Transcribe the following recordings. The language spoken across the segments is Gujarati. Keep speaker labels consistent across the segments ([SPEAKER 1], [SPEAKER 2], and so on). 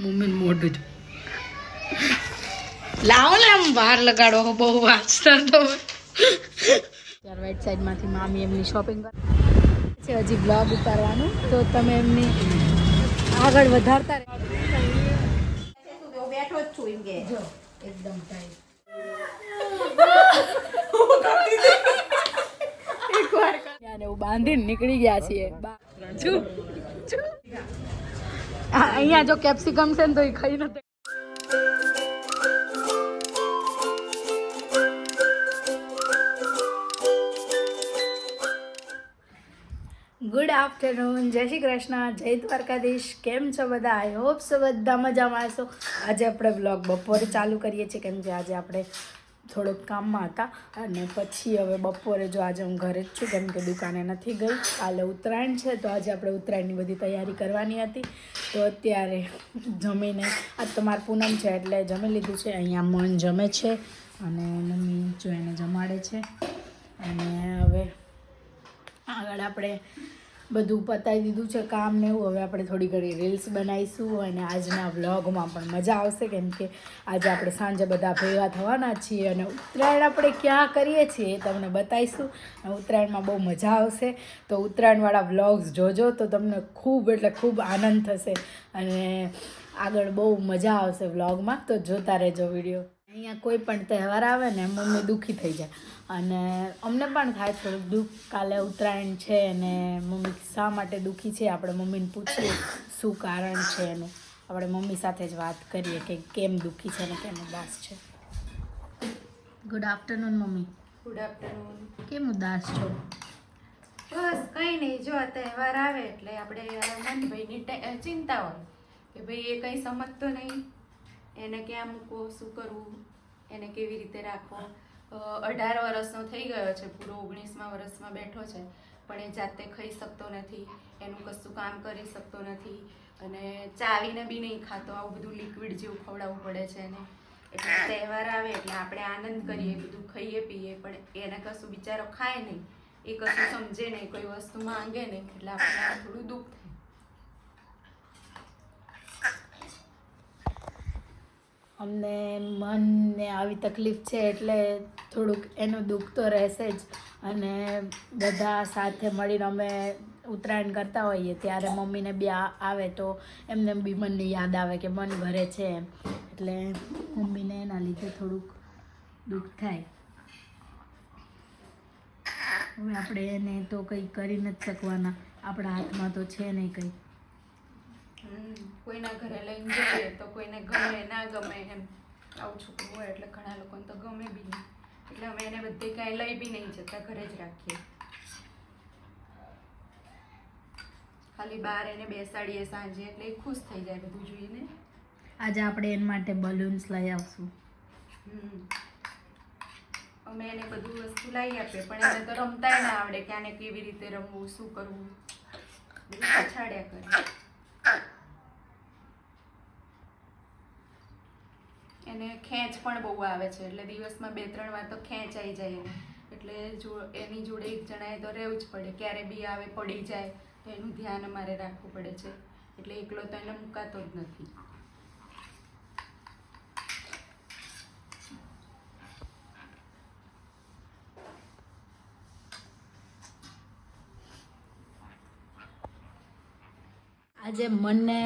[SPEAKER 1] મમ્મીને મોઢું જ. લાવો ને આમ બહાર લગાડો બહુ વાંચતા તો. રાઈટ સાઈડમાંથી મામી એમની શોપિંગ છે હજી બ્લોગ ઉતારવાનું. તો તમે એમની આગળ વધારતા
[SPEAKER 2] બેઠો જ છું એમ કે
[SPEAKER 1] એકદમ ટાઈટ બાંધીને નીકળી ગયા છીએ. અહીંયા જો કેપ્સિકમ છે ને તો એ ખાઈ નથી. ગુડ આફ્ટરનૂન જય શ્રી કૃષ્ણ. જય દ્વારકાધીશ. કેમ છો બધા? આઈ હોપ સો બધા મજામાં હશો. આજે આપણે બ્લોગ બપોરે ચાલુ કરીએ છીએ. કેમ કે આજે આપણે થોડુંક કામમાં હતા અને પછી હવે બપોરે જો આજે હું ઘરે જ છું, કેમ કે દુકાને નથી ગઈ. કાલે ઉત્તરાયણ છે, તો આજે આપણે ઉત્તરાયણની બધી તૈયારી કરવાની હતી. તો અત્યારે જમીને, આજ તો મારું પૂનમ છે એટલે જમી લીધું છે, અહીંયા મન જમે છે અને મમ્મી જો એને જમાડે છે. અને હવે આગળ આપણે બધું પતાવી દીધું છે કામ ને એવું. હવે આપણે થોડી ઘણી રીલ્સ બનાવીશું અને આજના વ્લોગમાં પણ મજા આવશે, કેમ કે આજે આપણે સાંજે બધા ભેગા થવાના છીએ અને ઉત્તરાયણ આપણે ક્યાં કરીએ છીએ એ તમને બતાવીશું અને ઉત્તરાયણમાં બહુ મજા આવશે. તો ઉત્તરાયણવાળા વ્લોગ્સ જોજો તો તમને ખૂબ એટલે ખૂબ આનંદ થશે અને આગળ બહુ મજા આવશે વ્લોગમાં તો જોતા રહેજો વીડિયો. અહીંયા કોઈ પણ તહેવાર આવે ને મમ્મી દુઃખી થઈ જાય. અને અમને પણ થાય થોડુંક દુઃખ. કાલે ઉત્તરાયણ છે અને મમ્મી શા માટે દુઃખી છે? આપણે મમ્મીને પૂછીએ શું કારણ છે એનું. આપણે મમ્મી સાથે જ વાત કરીએ કે કેમ દુઃખી છે અને કેમ ઉદાસ છે. Good afternoon mummy.
[SPEAKER 2] Good afternoon
[SPEAKER 1] કેમ ઉદાસ છો?
[SPEAKER 2] બસ કંઈ નહીં જો આ તહેવાર આવે એટલે આપણે મનભાઈની ચિંતા હોય કે ભાઈ એ કંઈ સમજતો નહીં. એને ક્યાં મૂકવો શું કરવું એને કેવી રીતે રાખવો. અઢાર વર્ષનો થઈ ગયો છે, પૂરો ઓગણીસમાં વર્ષમાં બેઠો છે. પણ એ જાતે ખાઈ શકતો નથી, એનું કશું કામ કરી શકતો નથી અને ચાવીને બી નહીં ખાતો, આવું બધું લિક્વિડ જેવું ખવડાવવું પડે છે એને. એટલે તહેવાર આવે એટલે આપણે આનંદ કરીએ બધું ખાઈએ, પીએ, પણ એને કશું બિચારો ખાય નહીં. એ કશું સમજે નહીં, કોઈ વસ્તુ માંગે નહીં, એટલે આપણે થોડું દુઃખ થાય.
[SPEAKER 1] અમને મનને આવી તકલીફ છે એટલે થોડુંક એનું દુઃખ તો રહેશે જ. અને બધા સાથે મળીને અમે ઉત્તરાયણ કરતા હોઈએ ત્યારે મમ્મીને બી આવે તો એમને બી મનની યાદ આવે કે મન ભરે છે એમ. એટલે મમ્મીને એના લીધે થોડુંક દુઃખ થાય. હવે આપણે એને તો કંઈ કરી નથી શકવાના. આપણા હાથમાં તો છે નહીં કંઈ.
[SPEAKER 2] કોઈના ઘરે લઈને જઈએ તો કોઈને ગમે, ના ગમે એમ. આવું છોકરું હોય એટલે ઘણા લોકોને તો ગમે બી નહીં. એટલે અમે એને બધે કાંઈ લઈ બી નહીં જતા ઘરે જ રાખીએ. ખાલી બહાર એને બેસાડીએ સાંજે એટલે એ ખુશ થઈ જાય બધું જોઈને.
[SPEAKER 1] આજે આપણે એના માટે બલૂન્સ લઈ આવશું.
[SPEAKER 2] અમે એને બધું વસ્તુ લઈ આપીએ પણ એને તો રમતાય ના આવડે કે આને કેવી રીતે રમવું શું કરવું. બધું પછાડ્યા કરે. એને ખેંચ પણ બહુ આવે છે. એટલે દિવસમાં બે, ત્રણ વાર તો ખેંચ આવી જાય એટલે જો એની જોડે એક જણાએ તો રહેવું જ પડે. ક્યારે બી આવે, પડી જાય, તો એનું ધ્યાન અમારે રાખવું પડે છે. એટલે એકલો તો એને મુકાતો જ નથી.
[SPEAKER 1] આજે મનને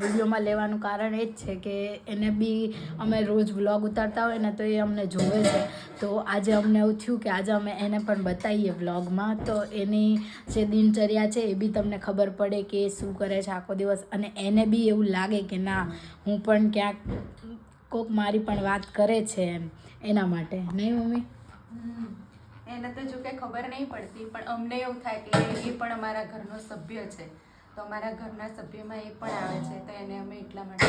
[SPEAKER 1] વિડીયોમાં લેવાનું કારણ એ જ છે કે એને બી અમે રોજ વ્લોગ ઉતારતા હોય ને તો એ અમને જોવે છે. તો આજે અમને એવું થયું કે આજે અમે એને પણ બતાવીએ વ્લોગમાં. તો એની જે દિનચર્યા છે એ બી તમને ખબર પડે કે શું કરે છે આખો દિવસ. અને એને બી એવું લાગે કે ના, હું પણ ક્યાંક કોક મારી પણ વાત કરે છે એમ, એના માટે. નહીં મમ્મી.
[SPEAKER 2] એને તો જો કે ખબર નહીં પડતી, પણ અમને એવું થાય કે એ પણ અમારા ઘરનો સભ્ય છે. તો અમારા ઘરના સભ્યમાં એ પણ આવે છે, તો એને અમે એટલા માટે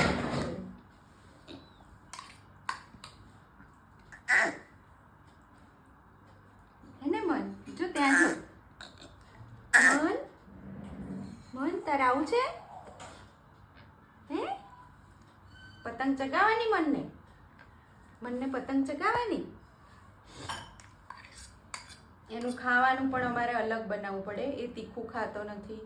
[SPEAKER 2] એને મન? જો ત્યાં જો. મન? મન, તાર આવું છે? હે? પતંગ ચગાવવાની મનને? મનને પતંગ ચગાવવાની? એનું ખાવાનું પણ અમારે અલગ બનાવવું પડે, એ તીખું ખાતો નથી.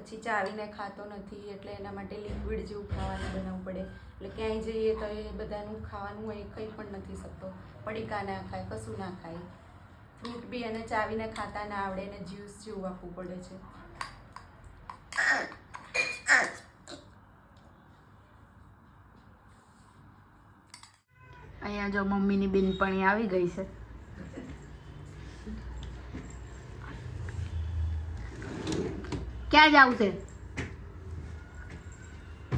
[SPEAKER 2] પછી ચાવીને ખાતો નથી, એટલે એના માટે લિક્વિડ જેવું ખાવાનું બનાવવું પડે. એટલે ક્યાંય જઈએ તો એ બધાનું ખાવાનું એ કંઈ પણ નથી શકતો. પડીકા ના ખાય, કશું ના ખાય. ફ્રૂટ બી એને ચાવીને ખાતા ના આવડે, એને જ્યુસ જેવું આપવું પડે છે.
[SPEAKER 1] અહીંયા જો મમ્મીની બેનપણી આવી ગઈ છે. ક્યાં જાવ છે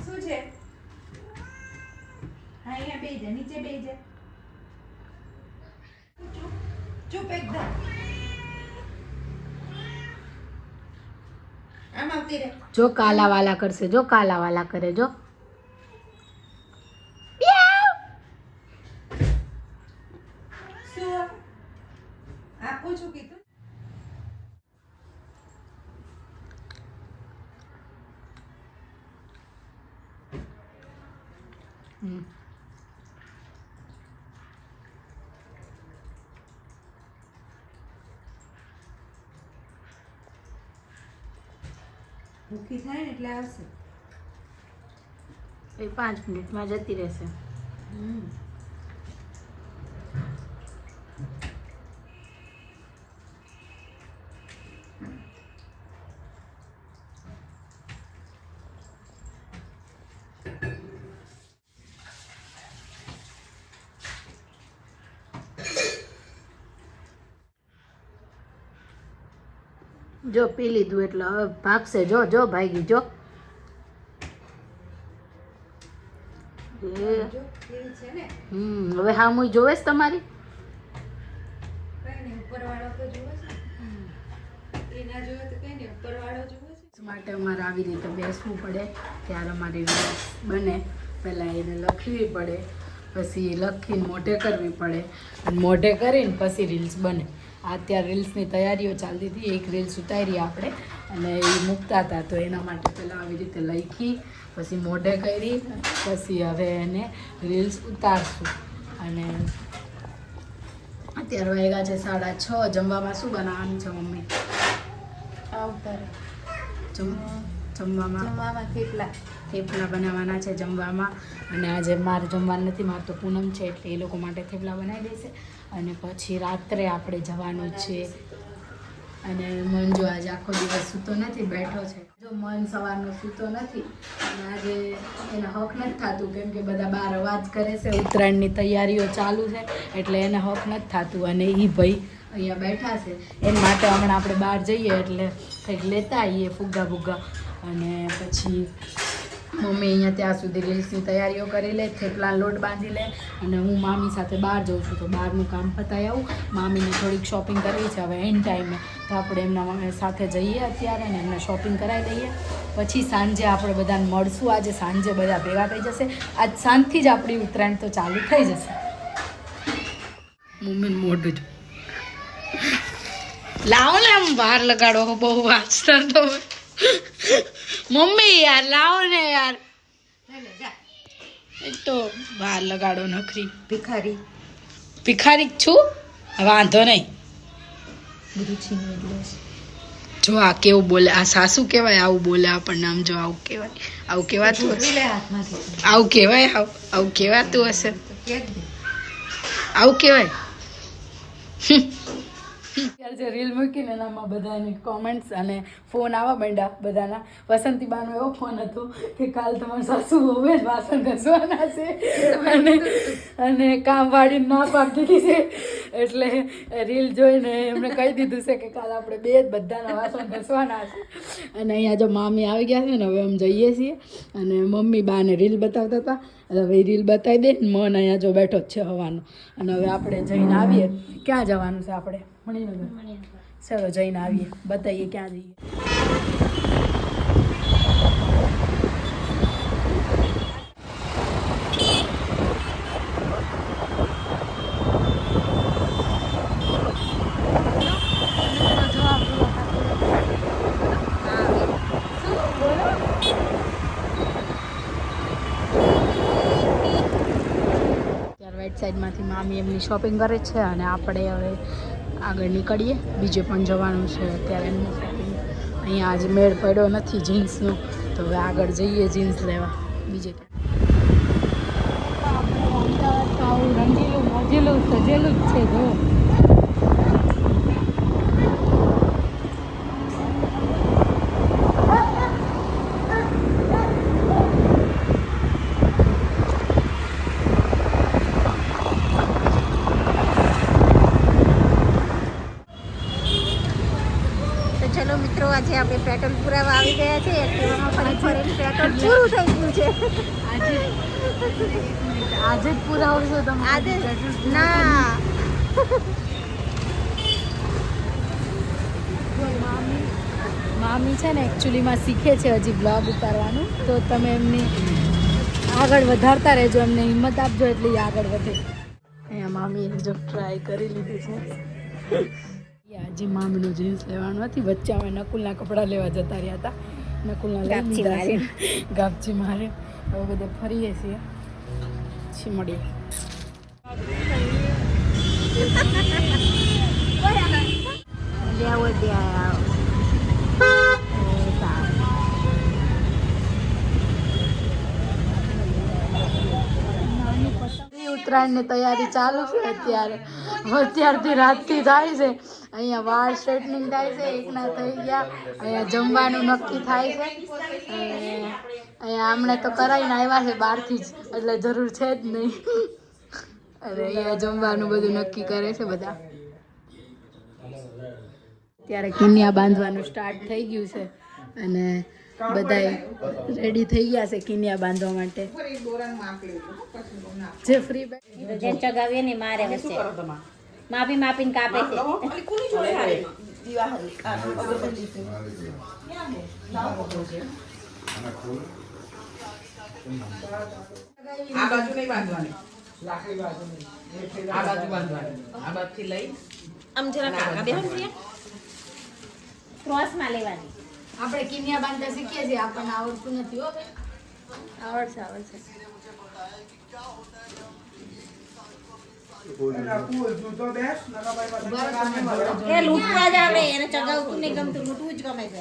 [SPEAKER 2] શું છે? હા અહીંયા બેજા નીચે બેજા ચૂપ ચૂપ એકદમ. આમ આવતી રહે.
[SPEAKER 1] જો કાલા વાલા કરશે જો કાલા વાલા કરે જો
[SPEAKER 2] શું આપું છું કીધું
[SPEAKER 1] હમ.
[SPEAKER 2] ભૂખી થાય ને એટલે આવશે.
[SPEAKER 1] એ પાંચ મિનિટમાં જતી રહેશે.
[SPEAKER 2] હમ.
[SPEAKER 1] જો પી લીધું એટલે હવે ભાગશે. જો જો ભાગી જો. હમ હવે હા હું જોવે છે તમારી? માટે અમારે આવી રીતે બેસવું પડે. ત્યારે અમારી બને. પહેલાં એને લખવી પડે પછી લખીને મોઢે કરવી પડે. અને મોઢે કરીને પછી રીલ્સ બને. આ અત્યારે રીલ્સની તૈયારીઓ ચાલતી હતી એક રીલ્સ ઉતારી આપણે અને એ મૂકતા હતા. તો એના માટે પહેલાં આવી રીતે લખી પછી મોઢે કરી પછી હવે એને રીલ્સ ઉતારશું. અને અત્યારે વાગ્યા છે સાડા છ. જમવામાં શું બનાવવાનું છે મમ્મી?
[SPEAKER 2] આ ઉતારે
[SPEAKER 1] જમ જમવામાં.
[SPEAKER 2] જમવામાં થેપલા.
[SPEAKER 1] થેપલા બનાવવાના છે જમવામાં. અને આજે મારે જમવાનું નથી મારે તો પૂનમ છે એટલે એ લોકો માટે થેપલા બનાવી દેશે. અને પછી રાત્રે આપણે જવાનું છે. અને મન જો આજે આખો દિવસ સૂતો નથી બેઠો છે. જો મન સવારનો સૂતો નથી અને આજે એને હક નથી થતું કેમ કે બધા બહાર અવાજ કરે છે ઉત્તરાયણની તૈયારીઓ ચાલુ છે એટલે એને હક નથી થતું. અને એ ભાઈ અહીંયા બેઠા છે. એના માટે હમણાં આપણે બહાર જઈએ એટલે કંઈક લેતા આવીએ ફુગ્ગા ફુગ્ગા અને પછી મમ્મી અહીંયા ત્યાં સુધી રીલ્સની તૈયારીઓ કરી લે થેપલા લોટ બાંધી લે અને હું મામી સાથે બહાર જઉં છું તો બહારનું કામ પતાવી આવું. મામીને થોડીક શોપિંગ કરવી છે, હવે એન ટાઈમે તો આપણે એમના સાથે જઈએ અત્યારે અને એમને શોપિંગ કરાવી દઈએ. પછી સાંજે આપણે બધાને મળશું. આજે સાંજે બધા ભેગા થઈ જશે. આજ સાંજથી જ આપણી ઉત્તરાયણ તો ચાલુ થઈ જશે. મમ્મી મોઢું લાવો ને આમ બહાર લગાડો, બહુ વાંચતા તો. મમ્મી યાર લાવો ને યાર. તો બહાર લગાડો નખરી.
[SPEAKER 2] ભિખારી.
[SPEAKER 1] ભિખારી છું? વાંધો નહીં.
[SPEAKER 2] બધું છીનવી લે
[SPEAKER 1] જો આ કેવું બોલે આ સાસુ કહેવાય આવું બોલે આપણને આમ જો આવું કહેવાય. આવું કહેવાતું હશે. આવું કહેવાય આવું આવું કહેવાતું હશે. આવું કહેવાય. અત્યારે જે રીલ મૂકીને એનામાં બધાની કોમેન્ટ્સ અને ફોન આવવા માંડ્યા બધાના. વસંતીબાનો એવો ફોન હતો કે કાલ તમારા સાસુ હવે જ વાસણ ઘસવાના છે. અને અને કામ વાળીને ના પાડતી દીધી એટલે રીલ જોઈને એમણે કહી દીધું છે કે કાલ આપણે બે જ બધાના વાસણ ઘસવાના છે. અને અહીંયા જો મામી આવી ગયા છે ને, હવે અમે જઈએ છીએ. અને મમ્મી બાને રીલ બતાવતા હતા. હવે રીલ બતાવી દે મન અહીંયા જો બેઠો જ છે હવાનો. અને હવે આપણે જઈને આવીએ. ક્યાં જવાનું છે આપણે? મણિનગર. ચલો જઈને આવીએ. બતાવીએ ક્યાં જઈએ. સાઈડમાંથી મામી એમની શોપિંગ કરે છે અને આપણે હવે આગળ નીકળીએ. બીજે પણ જવાનું છે અત્યારે અહીંયા આજે મેળ પડ્યો નથી જીન્સનો. તો હવે આગળ જઈએ જીન્સ લેવા. બીજે રંગીલું, મોજેલું, સજેલું જ છે, જો
[SPEAKER 3] તો ચલો મિત્રો આજે આપણે પેટ્રોલ પુરાવા આવી ગયા છે. એક્ટિવામાં ફરી ફરીને પેટ્રોલ પૂરું થઈ ગયું છે.
[SPEAKER 1] આજે જ પુરાવશો તમે.
[SPEAKER 3] આજે ના.
[SPEAKER 1] મામી. મામી છે ને એકચ્યુઅલીમાં શીખે છે હજી બ્લોગ ઉતારવાનું. તો તમે એમની આગળ વધારતા રહેજો એમને હિંમત આપજો એટલે આગળ વધે. અહીંયા મામીએ જો ટ્રાય કરી લીધી છે. આજે મામીનું જીન્સ લેવાનું હતી. વચ્ચે અમે નકુલના કપડાં લેવા જતા રહ્યા હતા. નકુલના લઈ લીધા છે. ગાપચી મારે હવે બધે ફરીએ છીએ. પછી મળીએ.
[SPEAKER 3] લેવો ત્યાં
[SPEAKER 1] ઈ ઉત્તરાયણની તૈયારી ચાલુ છે અત્યારે. અત્યારથી રાતથી થાય છે. અહીંયા વાળ સ્ટ્રેટનિંગ થાય છે, એકના થઈ ગયા. અહીંયા જમવાનું નક્કી થાય છે. અહીંયા હમણાં તો કરાવીને આવ્યા છે બહારથી જ, એટલે જરૂર છે જ નહીં. અરે અહીંયા જમવાનું બધું નક્કી કરે છે બધા. ત્યારે કિન્યા બાંધવાનું સ્ટાર્ટ થઈ ગયું છે. અને બધાય રેડી થઈ ગયા છે કિનિયા બાંધવા માટે. જે ફ્રી
[SPEAKER 3] જે ચગાવીએ ને મારે વચ્ચે માપી માપીને કાપે છે.
[SPEAKER 4] આ બાજુ નહીં બાંધવાની. આ બાજુ બાંધવાની. આ બાજુથી લઈ
[SPEAKER 3] આમ જરા કાકા બેહો ક્રોસમાં લેવાની.
[SPEAKER 1] આપણે કિન્યા બાંધતા શીખીએ છીએ આપણને આવડતું નથી હો. આવડશે આવડશે.
[SPEAKER 3] એ લૂંટવા જ આવે એને ચગાવતું નહીં ગમતું લૂંટવું જ ગમે છે.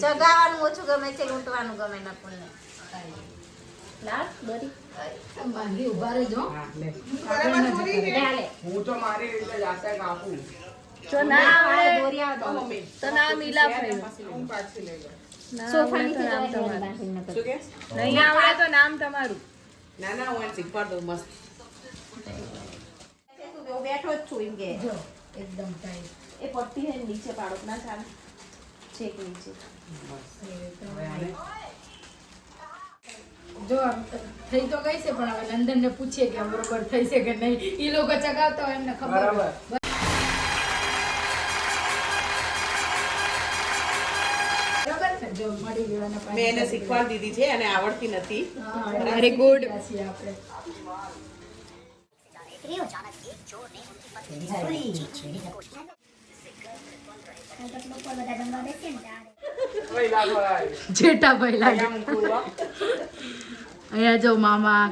[SPEAKER 3] ચગાવવાનું ઓછું ગમે છે લૂંટવાનું ગમે નકુલને લાવ દોરી
[SPEAKER 1] બાંધી ઊભા રહેજો
[SPEAKER 4] હા, લે.
[SPEAKER 3] લે હાલે.
[SPEAKER 4] હું તો મારી રીતે જાતે કાપું.
[SPEAKER 3] જો ના આવડે તો.
[SPEAKER 4] મમ્મી
[SPEAKER 5] તો નામ
[SPEAKER 4] હું પાછી લઈ લઉં.
[SPEAKER 3] સોફાની
[SPEAKER 4] કે?
[SPEAKER 5] નહીં આવડે તો નામ તમારું.
[SPEAKER 4] ના ના હું શીખવાડ દઉં મસ્ત.
[SPEAKER 3] બેઠો જ છું એમ કે.
[SPEAKER 1] એકદમ ટાઈટ
[SPEAKER 5] એ પટ્ટી હે નીચે પાડો. ના ચાલે. છેક નીચે.
[SPEAKER 4] હવે આને
[SPEAKER 1] જો આમ થઈ તો ગઈ છે પણ હવે નંદન ને પૂછીએ કે બરોબર થઈ છે કે નહીં. એ લોકો ચગાવતા હોય એમને ખબર
[SPEAKER 4] મેં એને શીખવાડી દીધી છે અને આવડતી નથી.
[SPEAKER 1] વેરી ગુડ આપણે.
[SPEAKER 4] પહેલા ભાઈ
[SPEAKER 1] લાગે
[SPEAKER 4] અહીંયા
[SPEAKER 1] જો મામા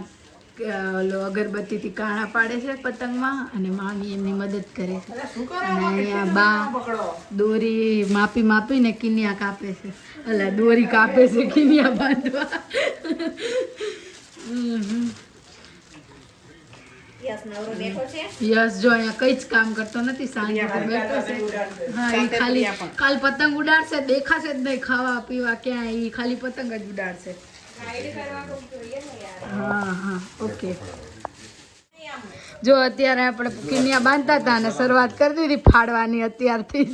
[SPEAKER 1] ઓલો અગરબત્તીથી કાણા પાડે છે પતંગમાં અને મામી એમની મદદ કરે છે. અને અહીંયા બા દોરી માપી માપીને કિનિયા કાપે છે. એટલે દોરી કાપે છે કિનિયા બાંધવા. હમ.
[SPEAKER 3] યસ
[SPEAKER 1] જો અહીંયા કઈ જ કામ કરતો નથી સાંજે બેઠો છે. હા એ ખાલી કાલ પતંગ ઉડાડશે દેખાશે જ નહીં ખાવા પીવા ક્યાં એ ખાલી પતંગ જ ઉડાડશે. હા હા ઓકે. જો અત્યારે આપણે કિનિયા બાંધતા હતા અને શરૂઆત કરી દીધી ફાડવાની અત્યારથી.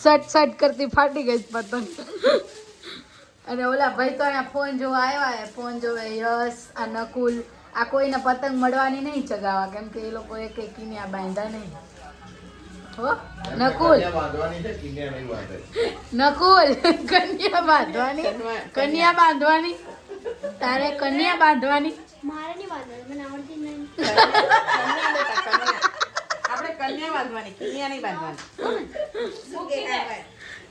[SPEAKER 1] સટ સટ કરતી ફાટી ગઈ પતંગ. અને ઓલા ભાઈ તો અહીંયા ફોન જોવા આવ્યા ફોન જોવે યસ આ નકુલ આ કોઈને પતંગ મળવાની નહીં ચગાવવા કેમ કે એ લોકો એક એક કિનિયા બાંધ્યા નહીં. હો? નકુલ. નકુલ કન્યા બાંધવાની કન્યા બાંધવાની. તારે કન્યા બાંધવાની.
[SPEAKER 4] આપણે કન્યા બાંધવાની કન્યા નહીં બાંધવાની.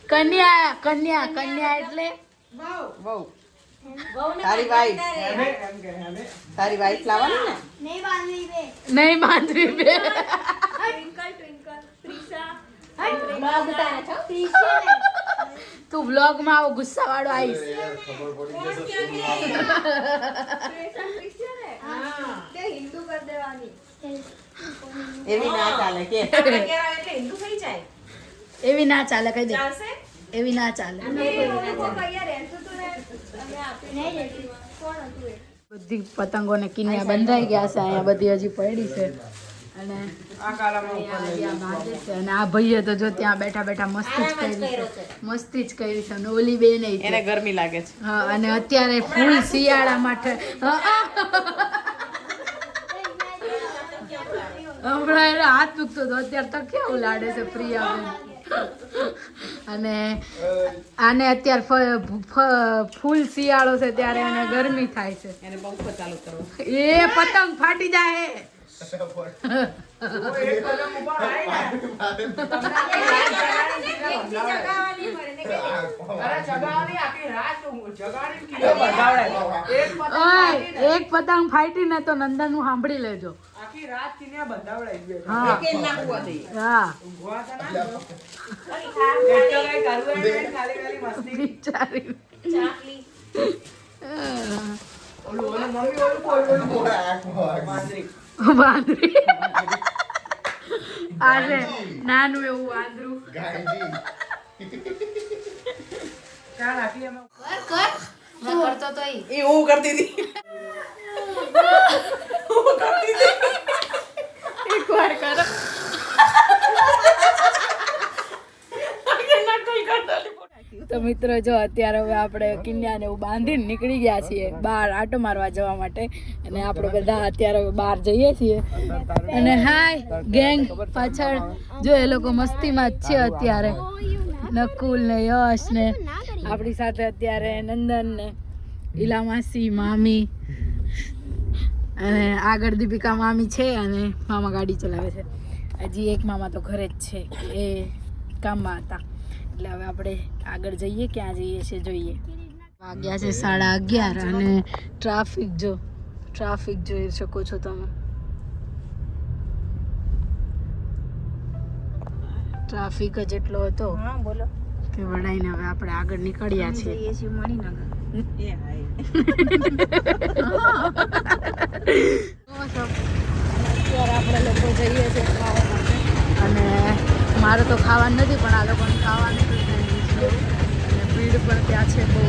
[SPEAKER 1] કન્યા કન્યા કન્યા એટલે?
[SPEAKER 4] બહુ. તારી વાઈફ તારી વાઈફ લાવવાની ને?
[SPEAKER 1] નહીં બાંધવી બે. તું બ્લોગમાં આવો ગુસ્સા વાળો આવીશ.
[SPEAKER 4] એવી ના ચાલે કે.
[SPEAKER 5] આપણે કહેવાય એટલે હિન્દુ થઈ જાય.
[SPEAKER 1] એવી ના ચાલે કઈ દે. એવી ના ચાલે. બધી પતંગોને કિન્યા બંધાઈ ગયા છે અહીંયા બધી હજી પડી છે. અને
[SPEAKER 4] આ
[SPEAKER 1] અને ભાઈએ તો જો ત્યાં બેઠા બેઠા મસ્તી જ કરી છે. મસ્તી જ કરી છે અને ઓલી બેન
[SPEAKER 4] એને ગરમી લાગે છે.
[SPEAKER 1] હા અને અત્યારે ફૂલ શિયાળા માટે. હમણાં એને હાથ દુખતો હતો અત્યારે તો કેવું લાડે છે પ્રિયા અને આને અત્યારે ફૂલ શિયાળો છે ત્યારે એને ગરમી થાય છે.
[SPEAKER 4] એને પંખો ચાલુ કરવો.
[SPEAKER 1] એ પતંગ ફાટી જાય એક પતંગ ફાઈટી ને તો નંદનનું સાંભળી લેજો. હા.
[SPEAKER 4] રાત દઈએ
[SPEAKER 1] હા. બિચારી વાંદરી. આ છે નાનું એવું વાંદરું.
[SPEAKER 4] એ હું કરતી હતી.
[SPEAKER 1] તો મિત્રો, જો અત્યારે હવે આપણે કિન્યાને એવું બાંધીને નીકળી ગયા છીએ બહાર આટો મારવા જવા માટે. અને આપણે બધા અત્યારે હવે બહાર જઈએ છીએ. અને હાય, ગેંગ પાછળ. જો એ લોકો મસ્તીમાં જ છે અત્યારે. નકુલ ને યશ ને આપણી સાથે અત્યારે નંદન ને ઈલા માસી, મામી. અને આગળ દીપિકા મામી છે અને મામા ગાડી ચલાવે છે. હજી એક મામા તો ઘરે જ છે. એ કામમાં હતા. એટલે હવે આપણે આગળ જઈએ ક્યાં જઈએ છે જોઈએ. વાગ્યા છે સાડા અગિયાર અને ટ્રાફિક જો ટ્રાફિક જોઈ શકો છો તમે. ટ્રાફિક જ એટલો હતો
[SPEAKER 3] હા બોલો.
[SPEAKER 1] કે વડાઈને હવે આપણે આગળ નીકળ્યા છીએ. અત્યારે આપણે લોકો જઈએ છીએ ખાવા માટે. અને મારે તો ખાવાનું નથી પણ આ લોકોને ખાવાનું ભીડ પણ ત્યાં છે બહુ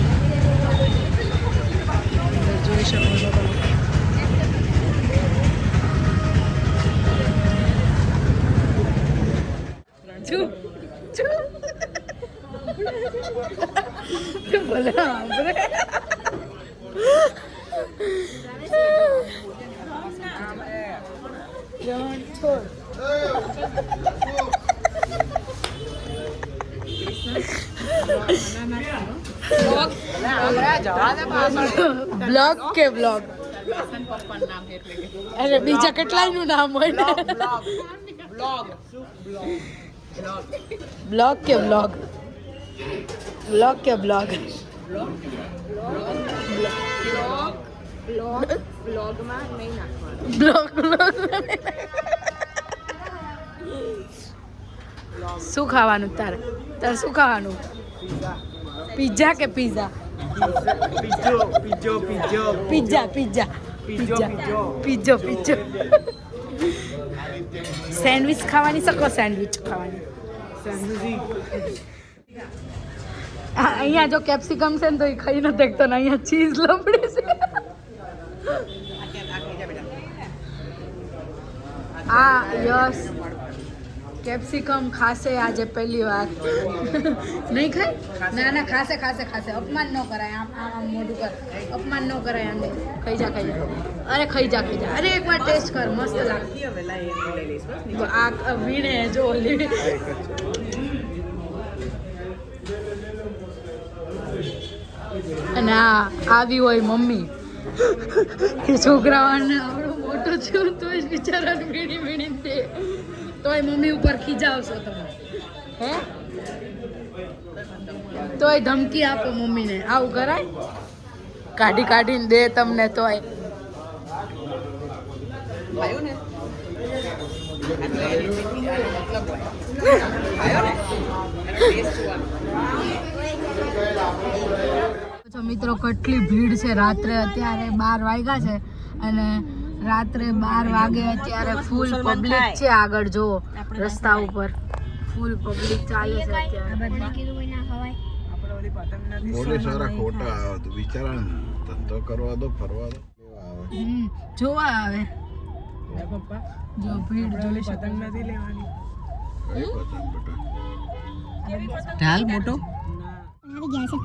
[SPEAKER 1] તમે જોઈ શકો છો તમે બ્લોગ કે બ્લોગ? અરે બીજા કેટલાયનું નામ હોય ને? બ્લોગ કે બ્લોગ? બ્લોગ કે બ્લોગ બ્લોગ. બ્લોગ. શું ખાવાનું તારે? તારે શું ખાવાનું? પિઝા કે પિઝા? પિઝા પિઝા પિઝા પિઝો પિઝો સેન્ડવિચ ખાવાની શકો સેન્ડવિચ ખાવાની અહીંયા જો કેપ્સિકમ છે ને તો એ ખાઈ નથી દેખતો ને અહીંયા ચીઝ લપડે છે. આ યસ. કેપ્સિકમ ખાશે આજે પહેલી વાર. નહીં ખાય? ના ના, ખાશે ખાશે ખાશે. અપમાન ન કરાય. આમ આમ આમ મોઢું કર અપમાન ન કરાય આમ. ખાઈ જા ખાઈ જા. અરે, ખાઈ જા ખાઈ જા. અરે એકવાર ટેસ્ટ કર. મસ્ત લાગે. આ વીણે જો ઓલી. અને આ આવી હોય મમ્મી. કે છોકરાઓને આવડું મોટું છું, તો જ બિચારા વીણી વીણી દે. તોય મમ્મી ઉપર ખીજાવશો તમે. હે? તોય ધમકી આપો મમ્મીને. આવું કરાય? કાઢી કાઢીને દે તમને તોય. મિત્રો, કેટલી ભીડ છે રાત્રે? અત્યારે બાર વાગ્યા છે અને રાત્રે બાર વાગે અત્યારે ફૂલ પબ્લિક છે આગળ જો રસ્તા ઉપર. ફૂલ પબ્લિક ચાલે છે અત્યારે. જોવા આવે. જો ભીડ જોઈ શકો
[SPEAKER 6] કઈ પતંગ
[SPEAKER 4] ઢાલ મોટો?
[SPEAKER 3] આવી ગયા છે.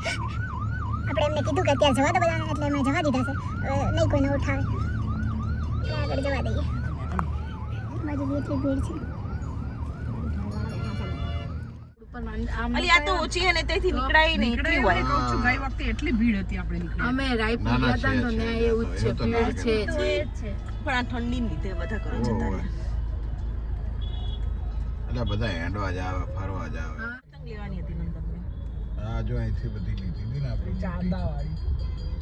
[SPEAKER 3] આપણે એમને કીધું કે અત્યારે જવા દો બધાને એટલે એમણે જવા દીધા છે. હવે નહીં કોઈને ઉઠાવે. આગળ જવા દઈએ. બાજુ બી એટલી ભીડ છે
[SPEAKER 5] બધા કરે છે
[SPEAKER 6] ઓહો. એટલે બધા હેંડવા જ આવે ફરવા જ આવે.
[SPEAKER 5] લેવાની હતી નંદનને
[SPEAKER 6] આ જો અહીંથી બધી લીધી હતી ને આપણે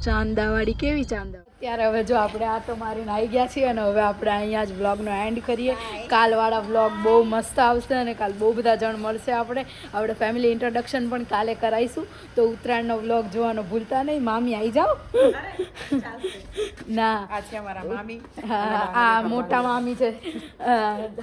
[SPEAKER 1] ચાંદાવાળી કેવી ચાંદા? ત્યારે હવે જો આપણે આ તો મારીને આવી ગયા છીએ અને હવે આપણે અહીંયા જ વ્લોગનો એન્ડ કરીએ. કાલવાળા વ્લોગ બહુ મસ્ત આવશે અને કાલ બહુ બધા જણ મળશે આપણે. આપણે ફેમિલી ઇન્ટ્રોડક્શન પણ કાલે કરાવીશું તો ઉત્તરાયણનો વ્લોગ જોવાનો ભૂલતા નહીં. મામી આવી જાઓ. ના.
[SPEAKER 4] આ છે અમારા મામી.
[SPEAKER 1] હા આ મોટા મામી છે.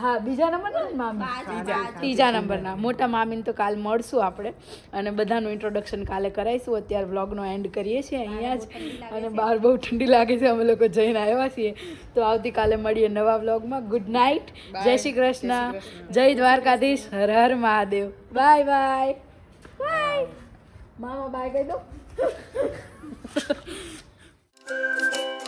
[SPEAKER 1] હા બીજા નંબરના મામી? ત્રીજા નંબરના. મોટા મામીને તો કાલ મળશું આપણે. અને બધાનું ઇન્ટ્રોડક્શન કાલે કરાવીશું અત્યારે વ્લોગનો એન્ડ કરીએ છીએ અહીંયા જ. અને બહાર બહુ ઠંડી લાગે છે. અમે લોકો જઈને આવ્યા છીએ. તો આવતીકાલે મળીએ નવા વ્લોગમાં ગુડ નાઇટ જય શ્રી કૃષ્ણ. જય Dwarkadhish. Har Har Mahadev. Bye bye bye મામા બાય કહી દો.